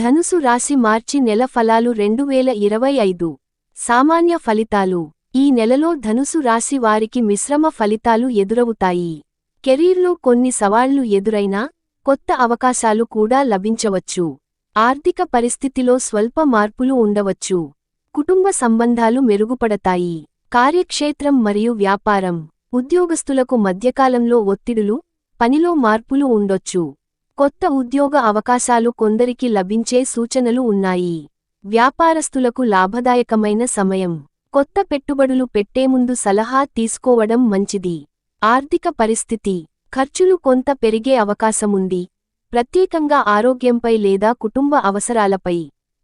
ధనుసు రాశి మార్చి నెల ఫలాలు రెండు వేల ఇరవై ఐదు. సామాన్య ఫలితాలు. ఈ నెలలో ధనుసు రాశి వారికి మిశ్రమ ఫలితాలు ఎదురవుతాయి. కెరీర్లో కొన్ని సవాళ్ళు ఎదురైనా కొత్త అవకాశాలు కూడా లభించవచ్చు. ఆర్థిక పరిస్థితిలో స్వల్ప మార్పులు ఉండవచ్చు. కుటుంబ సంబంధాలు మెరుగుపడతాయి. కార్యక్షేత్రం మరియు వ్యాపారం. ఉద్యోగస్తులకు మధ్యకాలంలో ఒత్తిడులు పనిలో మార్పులు ఉండొచ్చు. కొత్త ఉద్యోగ అవకాశాలు కొందరికి లభించే సూచనలు ఉన్నాయి. వ్యాపారస్తులకు లాభదాయకమైన సమయం. కొత్త పెట్టుబడులు పెట్టే ముందు సలహా తీసుకోవడం మంచిది. ఆర్థిక పరిస్థితి. ఖర్చులు కొంత పెరిగే అవకాశముంది. ప్రత్యేకంగా ఆరోగ్యంపై లేదా కుటుంబ అవసరాలపై.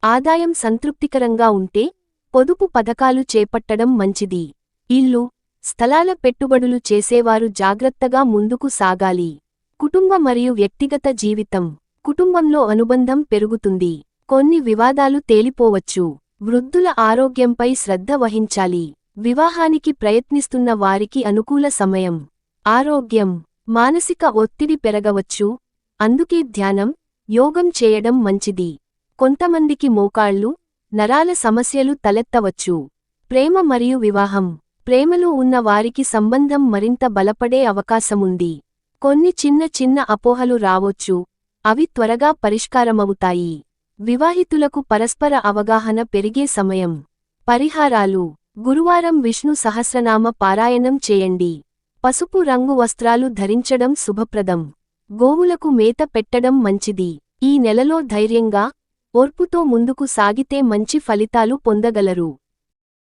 ఆదాయం సంతృప్తికరంగా ఉంటే పొదుపు పథకాలు చేపట్టడం మంచిది. ఇల్లు స్థలాల పెట్టుబడులు చేసేవారు జాగ్రత్తగా ముందుకు సాగాలి. కుటుంబ మరియు వ్యక్తిగత జీవితం కుటుంబంలో అనుబంధం పెరుగుతుంది. కొన్ని వివాదాలు తేలిపోవచ్చు. వృద్ధుల ఆరోగ్యంపై శ్రద్ధ వహించాలి. వివాహానికి ప్రయత్నిస్తున్న వారికి అనుకూల సమయం. ఆరోగ్యం మానసిక ఒత్తిడి పెరగవచ్చు. అందుకే ధ్యానం యోగం చేయడం మంచిది. కొంతమందికి మోకాళ్ళు నరాల సమస్యలు తలెత్తవచ్చు. ప్రేమ మరియు వివాహం ప్రేమలో ఉన్న వారికి సంబంధం మరింత బలపడే అవకాశముంది. కొన్ని చిన్న చిన్న అపోహలు రావొచ్చు. అవి త్వరగా పరిష్కారమవుతాయి. వివాహితులకు పరస్పర అవగాహన పెరిగే సమయం. పరిహారాలు. గురువారం విష్ణు సహస్రనామ పారాయణం చేయండి. పసుపు రంగు వస్త్రాలు ధరించడం శుభప్రదం. గోవులకు మేత పెట్టడం మంచిది. ఈ నెలలో ధైర్యంగా ఓర్పుతో ముందుకు సాగితే మంచి ఫలితాలు పొందగలరు.